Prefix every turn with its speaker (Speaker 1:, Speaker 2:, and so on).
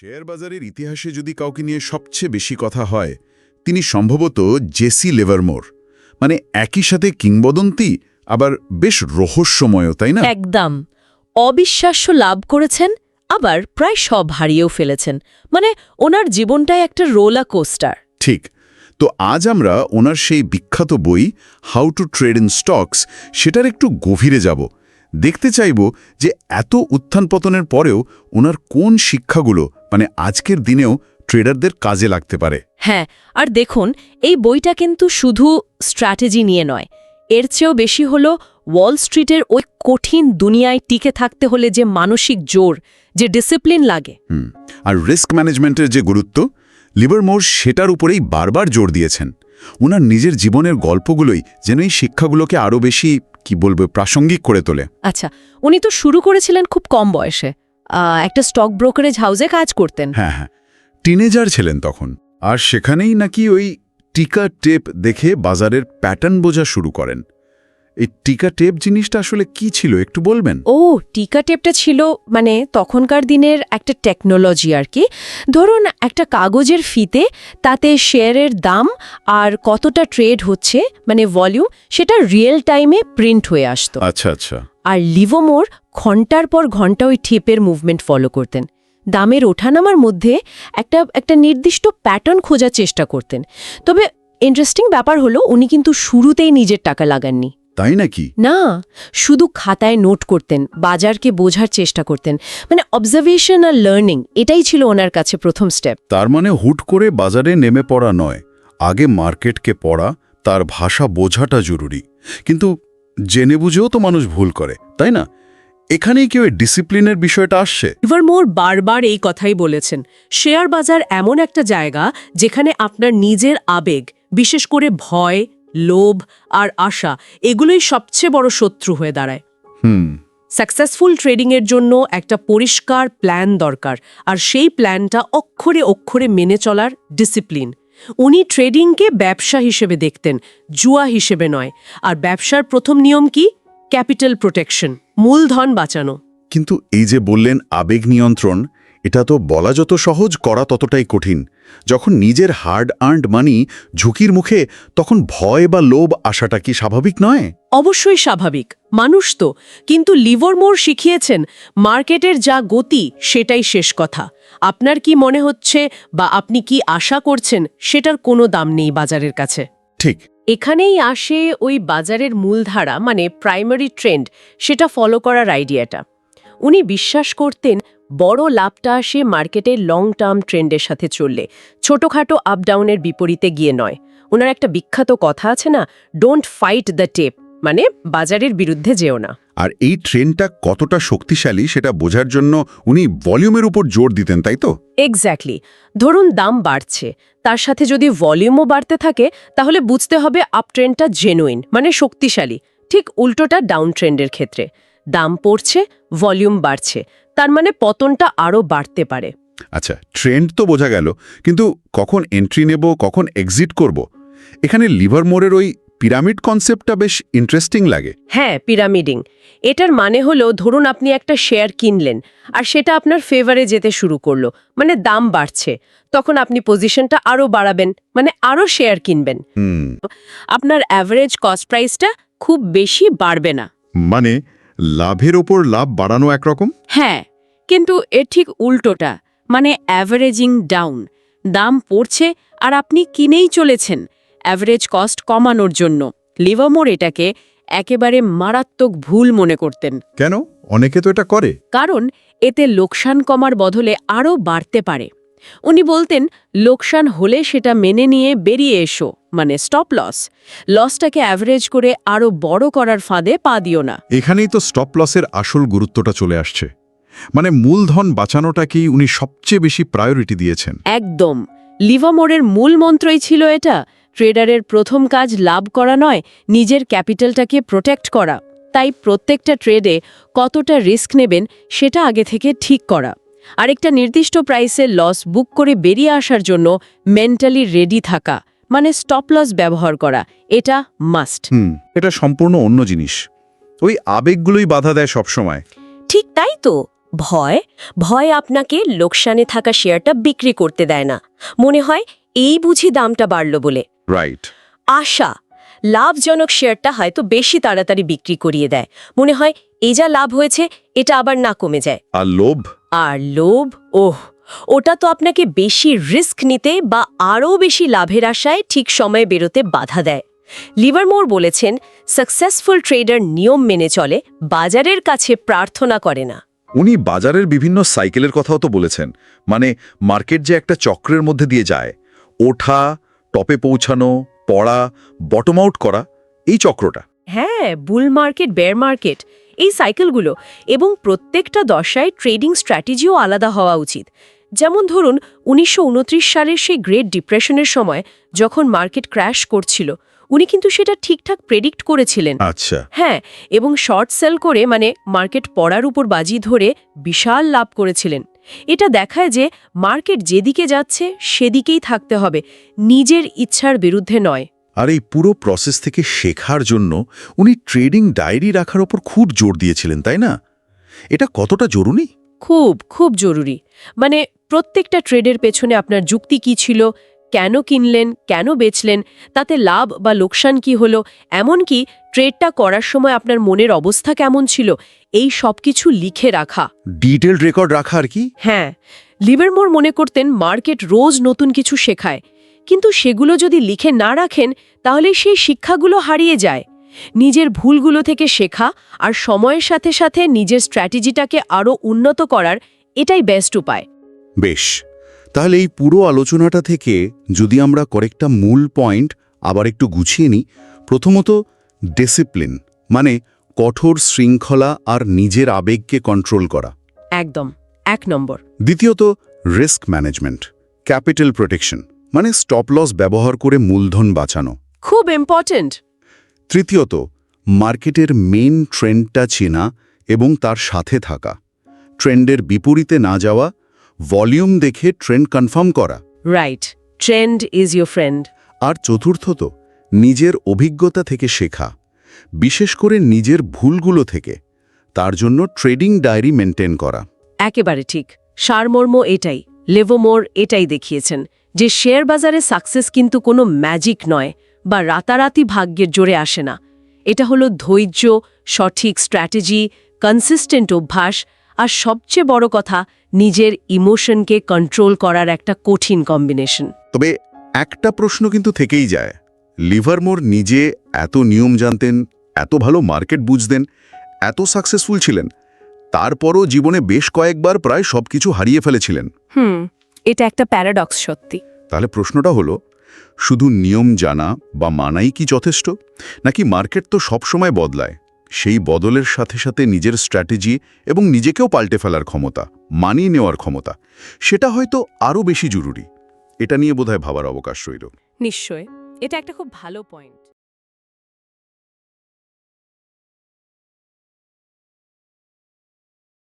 Speaker 1: Share বাজারের ইতিহাসে যদি কাউকে নিয়ে সবচেয়ে বেশি কথা হয় তিনি সম্ভবত জেসি লেভারমোর। মানে একই সাথে কিংবদন্তি আবার বেশ রহস্যময় তাই না?
Speaker 2: একদম। অবিশ্বাস্য লাভ করেছেন আবার প্রায় সব হারিয়েও ফেলেছেন। মানে ওনার জীবনটাই একটা রোলা কোস্টার।
Speaker 1: ঠিক। তো আজ আমরা ওনার সেই বিখ্যাত বই how to trade in stocks সেটার একটু গভীরে যাব। দেখতে চাইব যে এত উত্থান পতনের পরেও ওনার কোন শিক্ষাগুলো মানে আজকের দিনেও ট্রেডারদের কাজে লাগতে পারে।
Speaker 2: হ্যাঁ আর দেখুন এই বইটা কিন্তু শুধু স্ট্র্যাটেজি নিয়ে নয়। এর চেয়েও বেশি হলো ওয়াল স্ট্রিটের ওই কঠিন দুনিয়ায় টিকে থাকতে হলে যে মানসিক জোর যে ডিসিপ্লিন লাগে।
Speaker 1: হুম আর রিস্ক ম্যানেজমেন্টের যে গুরুত্ব লিভারমোর সেটার উপরেই বারবার জোর দিয়েছেন। ওনার নিজের জীবনের গল্পগুলোই যেন এই শিক্ষাগুলোকে আরও বেশি কি বলব প্রাসঙ্গিক করে তোলে।
Speaker 2: আচ্ছা উনি তো শুরু করেছিলেন খুব কম বয়সে। একটা স্টক ব্রোকারেজ হাউসে কাজ করতেন।
Speaker 1: হ্যাঁ হ্যাঁ। টিনেজার ছিলেন তখন। আর সেখানেই নাকি ওই টিকা টেপ দেখে বাজারের প্যাটার্ন বোঝা শুরু করেন। এই টিকা টেপ জিনিসটা আসলে কি ছিল? একটু বলবেন?
Speaker 2: ও টিকা টেপটা ছিল মানে তখনকার দিনের একটা টেকনোলজি আর কি। ধরুন একটা কাগজের ফিতে তাতে শেয়ারের দাম আর কতটা ট্রেড হচ্ছে মানে ভলিউম সেটা রিয়েল টাইমে প্রিন্ট হয়ে আসতো।
Speaker 1: আচ্ছা আচ্ছা।
Speaker 2: আর লিভোমোর ঘণ্টার পর ঘণ্টা ওই টেপের মুভমেন্ট ফলো করতেন। দামের ওঠানামার মধ্যে একটা একটা নির্দিষ্ট প্যাটার্ন খোঁজার চেষ্টা করতেন। তবে ইন্টারেস্টিং ব্যাপার হলো উনি কিন্তু শুরুতেই নিজের টাকা লাগাননি।
Speaker 1: তাই নাকি?
Speaker 2: না শুধু খাতায় নোট করতেন বাজারকে বোঝার চেষ্টা করতেন। মানে অবজারভেশন আর লার্নিং এটাই ছিল ওনার কাছে প্রথম স্টেপ
Speaker 1: তার মানে হুট করে বাজারে নেমে পড়া নয়। আগে মার্কেটকে পড়া তার ভাষা বোঝাটা জরুরি। কিন্তু জেনে বুঝেও তো মানুষ ভুল করে তাই না? এখানেই কেউ ডিসিপ্লিনের বিষয়টা আসছে?
Speaker 3: লিভারমোর বারবার এই কথাই বলেছেন শেয়ার বাজার এমন একটা জায়গা যেখানে আপনার নিজের আবেগ বিশেষ করে ভয় লোভ আর আশা এগুলোই সবচেয়ে বড় শত্রু হয়ে দাঁড়ায়।
Speaker 1: হুম।
Speaker 3: সাকসেসফুল ট্রেডিংয়ের জন্য একটা পরিষ্কার প্ল্যান দরকার আর সেই প্ল্যানটা অক্ষরে অক্ষরে মেনে চলার ডিসিপ্লিন উনি ট্রেডিংকে ব্যবসা হিসেবে দেখতেন জুয়া হিসেবে নয়। আর ব্যবসার প্রথম নিয়ম কি? ক্যাপিটাল প্রোটেকশন মূলধন বাঁচানো।
Speaker 1: কিন্তু এই যে বললেন আবেগ নিয়ন্ত্রণ এটা তো বলা যত সহজ করা ততটাই কঠিন। যখন নিজের হার্ড আর্নড মানি ঝুঁকির মুখে তখন ভয় বা লোভ আসাটা কি স্বাভাবিক নয়?
Speaker 3: অবশ্যই স্বাভাবিক। মানুষ তো। কিন্তু লিভারমোর শিখিয়েছেন মার্কেটের যা গতি সেটাই শেষ কথা। আপনার কি মনে হচ্ছে বা আপনি কি আশা করছেন সেটার কোনো দাম নেই বাজারের কাছে।
Speaker 1: ঠিক।
Speaker 3: এখানেই আসে ওই বাজারের মূলধারা মানে প্রাইমারি ট্রেন্ড সেটা ফলো করার আইডিয়াটা উনি বিশ্বাস করতেন বড় লাভটা আসে মার্কেটের লং টার্ম ট্রেন্ডের সাথে চললে। ছোটখাটো আপ ডাউনের বিপরীতে গিয়ে নয়। ওনার একটা বিখ্যাত কথা আছে না ডোন্ট ফাইট দ্য টেপ মানে বাজারের বিরুদ্ধে যেও না।
Speaker 1: আর এই ট্রেনটা কতটা শক্তিশালী সেটা বোঝার জন্য উনি ভলিউমের উপর জোর দিতেন তাই তো?
Speaker 3: এক্স্যাক্টলি ধরুন দাম বাড়ছে তার সাথে যদি ভলিউমও বাড়তে থাকে তাহলে বুঝতে হবে আপ ট্রেন্ডটা জেনুইন মানে শক্তিশালী। ঠিক উল্টোটা ডাউন ট্রেন্ডের ক্ষেত্রে। দাম পড়ছে ভলিউম বাড়ছে তার মানে পতনটা আরও বাড়তে পারে।
Speaker 1: আচ্ছা ট্রেন্ড তো বোঝা গেল কিন্তু কখন এন্ট্রি নেব কখন এক্সিট করব? এখানে লিভারমোরের ওই পিরামিড কনসেপ্টটা বেশ ইন্টারেস্টিং লাগে।
Speaker 3: হ্যাঁ পিরামিডিং এটার মানে হলো ধরুন আপনি একটা শেয়ার কিনলেন আর সেটা আপনার ফেভারে যেতে শুরু করল মানে দাম বাড়ছে তখন আপনি পজিশনটা আরও বাড়াবেন মানে আরও শেয়ার কিনবেন। আপনার অ্যাভারেজ কস্ট প্রাইসটা খুব বেশি বাড়বে না।
Speaker 1: মানে লাভের ওপর লাভ বাড়ানো একরকম?
Speaker 3: হ্যাঁ কিন্তু এর ঠিক উল্টোটা মানে অ্যাভারেজিং ডাউন দাম পড়ছে আর আপনি কিনেই চলেছেন অ্যাভারেজ কস্ট কমানোর জন্য। লিভারমোর এটাকে একেবারে মারাত্মক ভুল মনে করতেন।
Speaker 1: কেন? অনেকে তো এটা করে।
Speaker 3: কারণ এতে লোকসান কমার বদলে আরও বাড়তে পারে। উনি বলতেন লোকসান হলে সেটা মেনে নিয়ে বেরিয়ে এসো। মানে স্টপ লস লসটাকে অ্যাভারেজ করে আরও বড় করার ফাঁদে পা দিও না।
Speaker 1: এখানেই তো স্টপ লসের আসল গুরুত্বটা চলে আসছে। মানে মূলধন বাঁচানোটাকেই উনি সবচেয়ে বেশি প্রায়োরিটি দিয়েছেন?
Speaker 3: একদম। লিভামোরের মূল মন্ত্রই ছিল এটা ট্রেডারের প্রথম কাজ লাভ করা নয় নিজের ক্যাপিটালটাকে প্রোটেক্ট করা। তাই প্রত্যেকটা ট্রেডে কতটা রিস্ক নেবেন সেটা আগে থেকে ঠিক করা। আরেকটা নির্দিষ্ট প্রাইসে লস বুক করে বেরিয়ে আসার জন্য মেন্টালি রেডি থাকা। মানে স্টপ লস ব্যবহার করা এটা মাস্ট
Speaker 1: এটা সম্পূর্ণ অন্য জিনিস। ওই আবেগগুলোই বাধা দেয় সবসময়।
Speaker 2: ঠিক তাই তো।
Speaker 4: ভয় ভয় আপনাকে লোকসানে থাকা শেয়ারটা বিক্রি করতে দেয় না। মনে হয় এই বুঝি দামটা বাড়ল বলে।
Speaker 1: রাইট
Speaker 4: আশা লাভজনক শেয়ারটা হয়তো বেশি তাড়াতাড়ি বিক্রি করিয়ে দেয়। মনে হয় এই যা লাভ হয়েছে এটা আবার না কমে যায়।
Speaker 1: আর লোভ?
Speaker 4: আর লোভ? ওহ ওটা তো আপনাকে বেশি রিস্ক নিতে বা আরও বেশি লাভের আশায় ঠিক সময়ে বেরোতে বাধা দেয়। লিভারমোর বলেছেন সাকসেসফুল ট্রেডার নিয়ম মেনে চলে বাজারের কাছে প্রার্থনা করে না।
Speaker 5: উনি বাজারের বিভিন্ন সাইকেলের কথাও তো বলেছেন মানে মার্কেট যে একটা চক্রের মধ্যে দিয়ে যায় ওঠা টপে পৌঁছানো পড়া বটম আউট করা এই চক্রটা।
Speaker 3: হ্যাঁ বুল মার্কেট বেয়ার মার্কেট এই সাইকেলগুলো এবং প্রত্যেকটা দশায় ট্রেডিং স্ট্র্যাটেজিও আলাদা হওয়া উচিত। যেমন ধরুন উনিশশো উনত্রিশ সালের সেই গ্রেট ডিপ্রেশনের সময় যখন মার্কেট ক্র্যাশ করছিল উনি কিন্তু সেটা ঠিকঠাক প্রেডিক্ট করেছিলেন।
Speaker 5: আচ্ছা।
Speaker 3: হ্যাঁ এবং শর্ট সেল করে মানে মার্কেট পড়ার উপর বাজি ধরে বিশাল লাভ করেছিলেন। এটা দেখায় যে মার্কেট যেদিকে যাচ্ছে সেদিকেই থাকতে হবে নিজের ইচ্ছার বিরুদ্ধে নয়।
Speaker 5: আর এই পুরো প্রসেস থেকে শেখার জন্য উনি ট্রেডিং ডায়েরি রাখার ওপর খুব জোর দিয়েছিলেন তাই না? এটা কতটা জরুরি?
Speaker 3: খুব খুব জরুরি। মানে প্রত্যেকটা ট্রেডের পেছনে আপনার যুক্তি কি ছিল? কেন কিনলেন? কেন বেচলেন? তাতে লাভ বা লোকসান কি হলো? এমনকি ট্রেডটা করার সময় আপনার মনের অবস্থা কেমন ছিল? এই সব কিছু লিখে রাখা।
Speaker 5: ডিটেল রেকর্ড রাখা আর কি?
Speaker 3: হ্যাঁ। লিভারমোর মনে করতেন মার্কেট রোজ নতুন কিছু শেখায়। কিন্তু সেগুলো যদি লিখে না রাখেন তাহলে সেই শিক্ষাগুলো হারিয়ে যায়। নিজের ভুলগুলো থেকে শেখা আর সময়ের সাথে সাথে নিজের স্ট্র্যাটেজিটাকে আরও উন্নত করার এটাই বেস্ট উপায়।
Speaker 1: বেশ তাহলে এই পুরো আলোচনাটা থেকে যদি আমরা কয়েকটা মূল পয়েন্ট আবার একটু গুছিয়ে নিই প্রথমত ডিসিপ্লিন মানে কঠোর শৃঙ্খলা আর নিজের আবেগকে কন্ট্রোল করা।
Speaker 3: একদম এক নম্বর।
Speaker 1: দ্বিতীয়ত রিস্ক ম্যানেজমেন্ট ক্যাপিটাল প্রোটেকশন মানে স্টপ লস ব্যবহার করে মূলধন বাঁচানো।
Speaker 3: খুব ইম্পর্ট্যান্ট
Speaker 1: তৃতীয়ত মার্কেটের মেন ট্রেন্ডটা চেনা এবং তার সাথে থাকা। ট্রেন্ডের বিপরীতে না যাওয়া ভলিউম দেখে ট্রেন্ড কনফার্ম করা।
Speaker 3: Right trend is your friend
Speaker 1: আর চতুর্থত নিজের অভিজ্ঞতা থেকে শেখা। বিশেষ করে নিজের ভুলগুলো থেকে। তার জন্য ট্রেডিং ডায়েরি মেনটেন করা।
Speaker 3: একেবারে ঠিক। সারমর্ম এটাই লেভোমোর এটাই দেখিয়েছেন যে শেয়ার বাজারে সাকসেস কিন্তু কোনো ম্যাজিক নয় বা রাতারাতি ভাগ্যের জোরে আসে না। এটা হলো ধৈর্য সঠিক স্ট্র্যাটেজি কনসিস্টেন্ট অভ্যাস আর সবচেয়ে বড় কথা নিজের ইমোশনকে কন্ট্রোল করার একটা কঠিন কম্বিনেশন।
Speaker 1: তবে একটা প্রশ্ন কিন্তু থেকেই যায়। লিভারমোর নিজে এত নিয়ম জানতেন এত ভালো মার্কেট বুঝতেন এত সাকসেসফুল ছিলেন তারপরও জীবনে বেশ কয়েকবার প্রায় সবকিছু হারিয়ে ফেলেছিলেন।
Speaker 3: হুম এটা একটা প্যারাডক্স সত্যি।
Speaker 1: তাহলে প্রশ্নটা হলো শুধু নিয়ম জানা বা মানাই কি যথেষ্ট? নাকি মার্কেট তো সবসময় বদলায়? সেই বদলের সাথে সাথে নিজের স্ট্র্যাটেজি এবং নিজেকেও পাল্টে ফেলার ক্ষমতা, মানিয়ে নেওয়ার ক্ষমতা, সেটা হয়তো আরও বেশি জরুরি। এটা নিয়ে বোধহয় ভাবার অবকাশ রইল।
Speaker 3: নিশ্চয় এটা একটা খুব ভালো পয়েন্ট